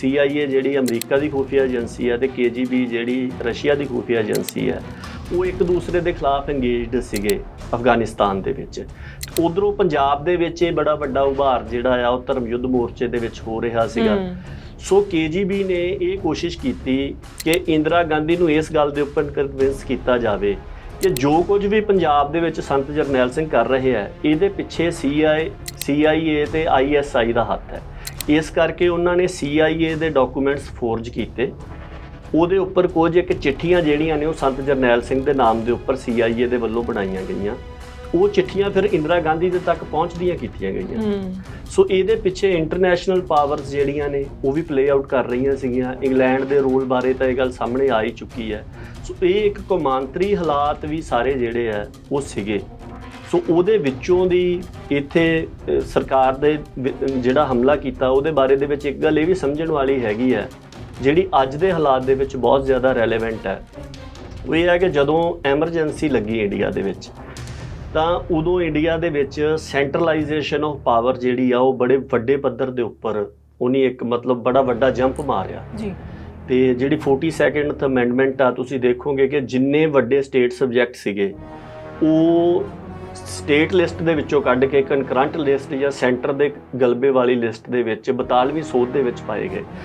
CIA ਜਿਹੜੀ America ਦੀ ਖੁਫੀਆ agency ਹੈ ਤੇ KGB ਜਿਹੜੀ ਰਸ਼ੀਆ ਦੀ ਖੁਫੀਆ ਏਜੰਸੀ ਹੈ ਉਹ ਇੱਕ ਦੂਸਰੇ ਦੇ ਖਿਲਾਫ ਇੰਗੇਜਡ ਸੀਗੇ ਅਫਗਾਨਿਸਤਾਨ ਦੇ ਵਿੱਚ। ਉਧਰੋਂ ਪੰਜਾਬ ਦੇ ਵਿੱਚ ਇਹ ਬੜਾ ਵੱਡਾ ਉਭਾਰ ਜਿਹੜਾ ਆ ਉਹ ਧਰਮ ਯੁੱਧ ਮੋਰਚੇ ਦੇ ਵਿੱਚ ਹੋ ਰਿਹਾ ਸੀਗਾ। ਸੋ KGB ਨੇ ਇਹ ਕੋਸ਼ਿਸ਼ ਕੀਤੀ ਕਿ ਇੰਦਰਾ ਗਾਂਧੀ ਨੂੰ ਇਸ ਗੱਲ ਦੇ ਉੱਪਰ ਕਨਵਿੰਸ ਕੀਤਾ ਜਾਵੇ ਕਿ ਜੋ ਕੁਝ ਵੀ ਪੰਜਾਬ ਦੇ ਵਿੱਚ ਸੰਤ ਜਰਨੈਲ ਸਿੰਘ ਕਰ ਰਹੇ ਹੈ ਇਹਦੇ ਪਿੱਛੇ CIA CIA ਤੇ ISI ਦਾ ਹੱਥ ਹੈ। ਇਸ ਕਰਕੇ ਉਹਨਾਂ ਨੇ CIA ਦੇ ਡਾਕੂਮੈਂਟਸ ਫੋਰਜ ਕੀਤੇ। ਉਹਦੇ ਉੱਪਰ ਕੁਝ ਇੱਕ ਚਿੱਠੀਆਂ ਜਿਹੜੀਆਂ ਨੇ ਉਹ ਸੰਤ ਜਰਨੈਲ ਸਿੰਘ ਦੇ ਨਾਮ ਦੇ ਉੱਪਰ CIA ਦੇ ਵੱਲੋਂ ਬਣਾਈਆਂ ਗਈਆਂ। ਉਹ ਚਿੱਠੀਆਂ ਫਿਰ ਇੰਦਰਾ ਗਾਂਧੀ ਦੇ ਤੱਕ ਪਹੁੰਚਦੀਆਂ ਕੀਤੀਆਂ ਗਈਆਂ। ਸੋ ਇਹਦੇ ਪਿੱਛੇ ਇੰਟਰਨੈਸ਼ਨਲ ਪਾਵਰਸ ਜਿਹੜੀਆਂ ਨੇ ਉਹ ਵੀ ਪਲੇ ਆਊਟ ਕਰ ਰਹੀਆਂ ਸੀਗੀਆਂ। ਇੰਗਲੈਂਡ ਦੇ ਰੋਲ ਬਾਰੇ ਤਾਂ ਇਹ ਗੱਲ ਸਾਹਮਣੇ ਆ ਹੀ ਚੁੱਕੀ ਹੈ। ਸੋ ਇਹ ਇੱਕ ਕੌਮਾਂਤਰੀ ਹਾਲਾਤ ਵੀ ਸਾਰੇ ਜਿਹੜੇ ਆ ਉਹ ਸੀਗੇ। ਸੋ ਉਹਦੇ ਵਿੱਚੋਂ ਦੀ ਇੱਥੇ ਸਰਕਾਰ ਦੇ ਜਿਹੜਾ ਹਮਲਾ ਕੀਤਾ ਉਹਦੇ ਬਾਰੇ ਦੇ ਵਿੱਚ ਇੱਕ ਗੱਲ ਇਹ ਵੀ ਸਮਝਣ ਵਾਲੀ ਹੈਗੀ ਹੈ ਜਿਹੜੀ ਅੱਜ ਦੇ ਹਾਲਾਤ ਦੇ ਵਿੱਚ ਬਹੁਤ ਜ਼ਿਆਦਾ ਰੈਲੇਵੈਂਟ ਹੈ। ਉਹ ਇਹ ਹੈ ਕਿ ਜਦੋਂ ਐਮਰਜੈਂਸੀ ਲੱਗੀ ਇੰਡੀਆ ਦੇ ਵਿੱਚ ਤਾਂ ਉਦੋਂ ਇੰਡੀਆ ਦੇ ਵਿੱਚ ਸੈਂਟਰਲਾਈਜੇਸ਼ਨ ਆਫ ਪਾਵਰ ਜਿਹੜੀ ਆ ਉਹ ਬੜੇ ਵੱਡੇ ਪੱਧਰ ਦੇ ਉੱਪਰ ਉਹਨੇ ਇੱਕ ਮਤਲਬ ਬੜਾ ਵੱਡਾ ਜੰਪ ਮਾਰਿਆ। ਜੀ। ਤੇ ਜਿਹੜੀ 42nd ਅਮੈਂਡਮੈਂਟ ਆ ਤੁਸੀਂ ਦੇਖੋਗੇ ਕਿ ਜਿੰਨੇ ਵੱਡੇ ਸਟੇਟ ਸਬਜੈਕਟ ਸੀਗੇ ਉਹ ਸਟੇਟ ਲਿਸਟ ਦੇ ਵਿੱਚੋਂ ਕੱਢ ਕੇ ਕਨਕਰੰਟ ਲਿਸਟ ਜਾਂ ਸੈਂਟਰ ਦੇ ਗਲਬੇ ਵਾਲੀ ਲਿਸਟ ਦੇ ਵਿੱਚ 42ਵੀਂ ਸੋਧ ਦੇ ਵਿੱਚ ਪਾਏ ਗਏ।